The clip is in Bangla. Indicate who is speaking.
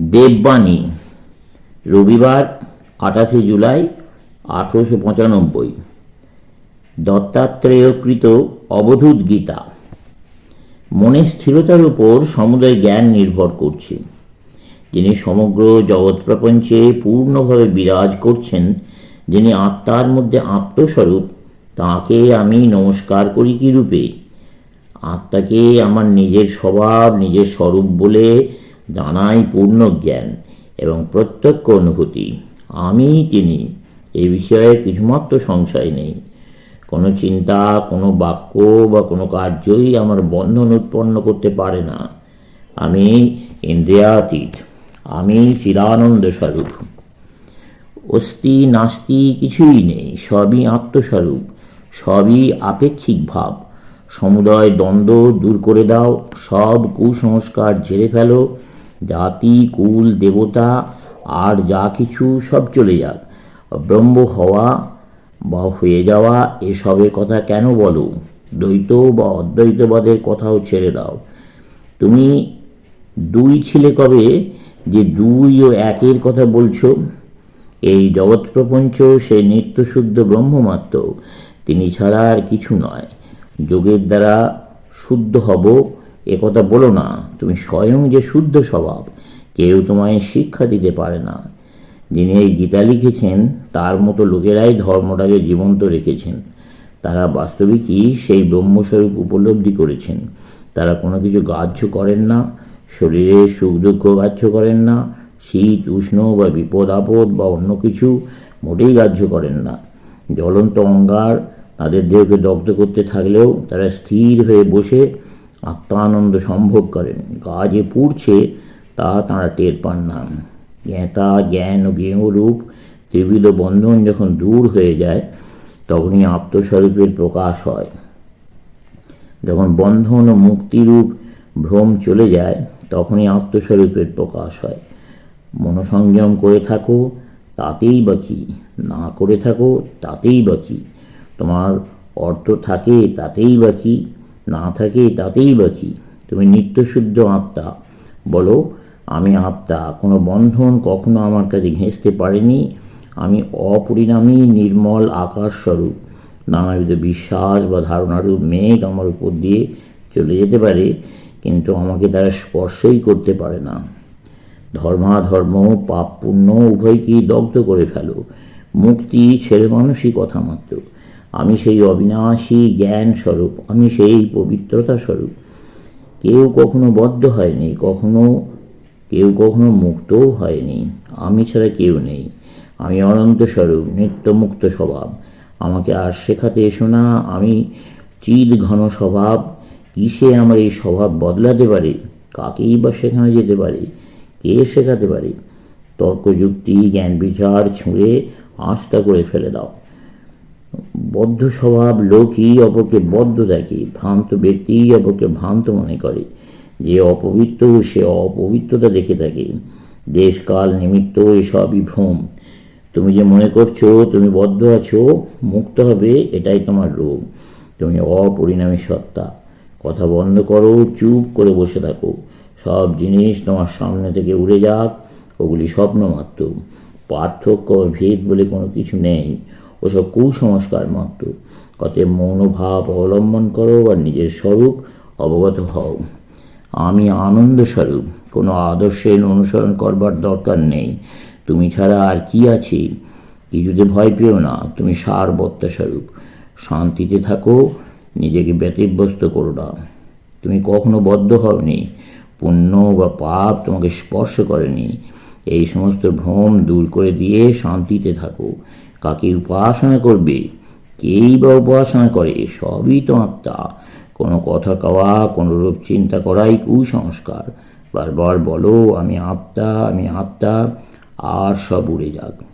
Speaker 1: দেববাণী, রবিবার আঠাশে জুলাই আঠেরোশো পঁচানব্বই। দত্তাত্রেয়কৃত অবধূত গীতা। মনের স্থিরতার উপর সমুদয় জ্ঞান নির্ভর করছে, যিনি সমগ্র জগৎ প্রপঞ্চে পূর্ণভাবে বিরাজ করছেন, যিনি আত্মার মধ্যে আত্মস্বরূপ, তাকে আমি নমস্কার করি কি রূপে আত্মাকে আমার নিজের স্বভাব, নিজের স্বরূপ বলে জানাই পূর্ণ জ্ঞান এবং প্রত্যক্ষ অনুভূতি। আমি, তিনি এই বিষয়ে কিছুমাত্র সংশয় নেই। কোনো চিন্তা, কোনো বাক্য বা কোনো কার্যই আমার বন্ধন উৎপন্ন করতে পারে না। আমি ইন্দ্রিয়াতীত। আমি চিদানন্দ স্বরূপ অস্তি নাস্তি কিছুই নেই, সবই আত্মস্বরূপ, সবই আপেক্ষিক ভাব। সমুদয় দ্বন্দ্ব দূর করে দাও, সব কুসংস্কার ঝেড়ে ফেলো জাতি, কুল, দেবতা, আর যা কিছু সব চলে যাক। ব্রহ্ম হওয়া বা হয়ে যাওয়া এসবের কথা কেন বলো? দ্বৈত বা অদ্বৈতবাদের কথাও ছেড়ে দাও। তুমি দুই ছিলে কবে যে দুই ও একের কথা বলছো? এই জগৎ প্রপঞ্চ সে নিত্যশুদ্ধ ব্রহ্মমাত্র, তিনি ছাড়া আর কিছু নয়। যোগের দ্বারা শুদ্ধ হব এ কথা বলো না, তুমি স্বয়ং যে শুদ্ধ স্বভাব, কেউ তোমায় শিক্ষা দিতে পারে না। যিনি এই গীতা লিখেছেন, তার মতো লোকেরাই ধর্মটাকে জীবন্ত রেখেছেন। তারা বাস্তবিকই সেই ব্রহ্মস্বরূপ উপলব্ধি করেছেন। তারা কোনো কিছু গ্রাহ্য করেন না, শরীরে সুখ দুঃখ গ্রাহ্য করেন না, শীত, উষ্ণ বা বিপদ, আপদ বা অন্য কিছু মোটেই গ্রাহ্য করেন না। জ্বলন্ত অঙ্গার তাদের দেহকে দগ্ধ করতে থাকলেও তারা স্থির হয়ে বসে আত্মানন্দ সম্ভব করেন। যে পুড়ছে তা তাঁরা টের পান না। জ্ঞাতা জ্ঞান ও জ্ঞেয়রূপ ত্রিবিধ বন্ধন যখন দূর হয়ে যায়, তখনই আত্মস্বরূপের প্রকাশ হয়। যখন বন্ধন ও মুক্তিরূপ ভ্রম চলে যায়, তখনই আত্মস্বরূপের প্রকাশ হয়। মনসংযম করে থাকো, তাতেই বা কী না করে থাকো, তাতেই বা কী তোমার অর্থ থাকে, তাতেই বা কী না থাকে তাতেই বা কী? তুমি নিত্যশুদ্ধ আত্মা। বলো, আমি আত্মা। কোনো বন্ধন কখনো আমার কাছে ঘেঁষতে পারেনি। আমি অপরিণামী, নির্মল আকাশ স্বরূপ নানাবিধ বিশ্বাস বা ধারণারূপ মেঘ আমার উপর দিয়ে চলে যেতে পারে, কিন্তু আমাকে তারা স্পর্শই করতে পারে না। ধর্মাধর্ম পাপ পুণ্য উভয়কেই দগ্ধ করে ফেলো। মুক্তি ছেলে মানুষই কথা মাত্র। আমি সেই অবিনাশী জ্ঞান স্বরূপ আমি সেই পবিত্রতা স্বরূপ কেউ কখনো বদ্ধ হয়নি, কখনো, কেউ কখনো মুক্তও হয়নি। আমি ছাড়া কেউ নেই। আমি অনন্ত স্বরূপ নিত্য মুক্ত স্বভাব। আমাকে আর শেখাতে এসো না, আমি চিদ ঘন স্বভাব। কিসে আমার এই স্বভাব বদলাতে পারে? কাকেই বা শেখানো যেতে পারে? কে শেখাতে পারে? তর্কযুক্তি জ্ঞান বিচার ছুঁড়ে আস্থা করে ফেলে দাও। বদ্ধ স্বভাব লোকই অপরকে বদ্ধ দেখে, ভ্রান্ত ব্যক্তি অপরকে ভ্রান্ত মনে করে। যে অপবিত্র, সে অপবিত্রতা দেখে থাকে। দেশকাল নিমিত্ত এসবই ভ্রম। তুমি যে মনে করছ তুমি বদ্ধ আছো, মুক্ত হবে এটাই তোমার রোগ। তুমি অপরিণামী সত্তা। কথা বন্ধ করো, চুপ করে বসে থাকো। সব জিনিস তোমার সামনে থেকে উড়ে যাক, ওগুলি স্বপ্ন মাত্র পার্থক্য ভেদ বলে কোনো কিছু নেই। ওসব কুসংস্কার মাত্র। অতএব মৌনভাব অবলম্বন করো আর নিজের স্বরূপ অবগত হও। আমি আনন্দ স্বরূপ কোনো আদর্শের অনুসরণ করবার দরকার নেই। তুমি ছাড়া আর কি আছে? কিছুতে ভয় পেও না, তুমি সারবত্তা স্বরূপ শান্তিতে থাকো, নিজেকে ব্যতিব্যস্ত করো না। তুমি কখনো বদ্ধ হওনি, পুণ্য বা পাপ তোমাকে স্পর্শ করেনি। এই সমস্ত ভ্রম দূর করে দিয়ে শান্তিতে থাকো। কাকে উপাসনা করবে? কেই বা উপাসনা করে? সবই তো আত্মা। কোনো কথা কওয়া, কোনো রূপ চিন্তা করাই কুসংস্কার। বারবার বলো, আমি আত্মা আমি আত্মা, আর সব উড়ে যাক।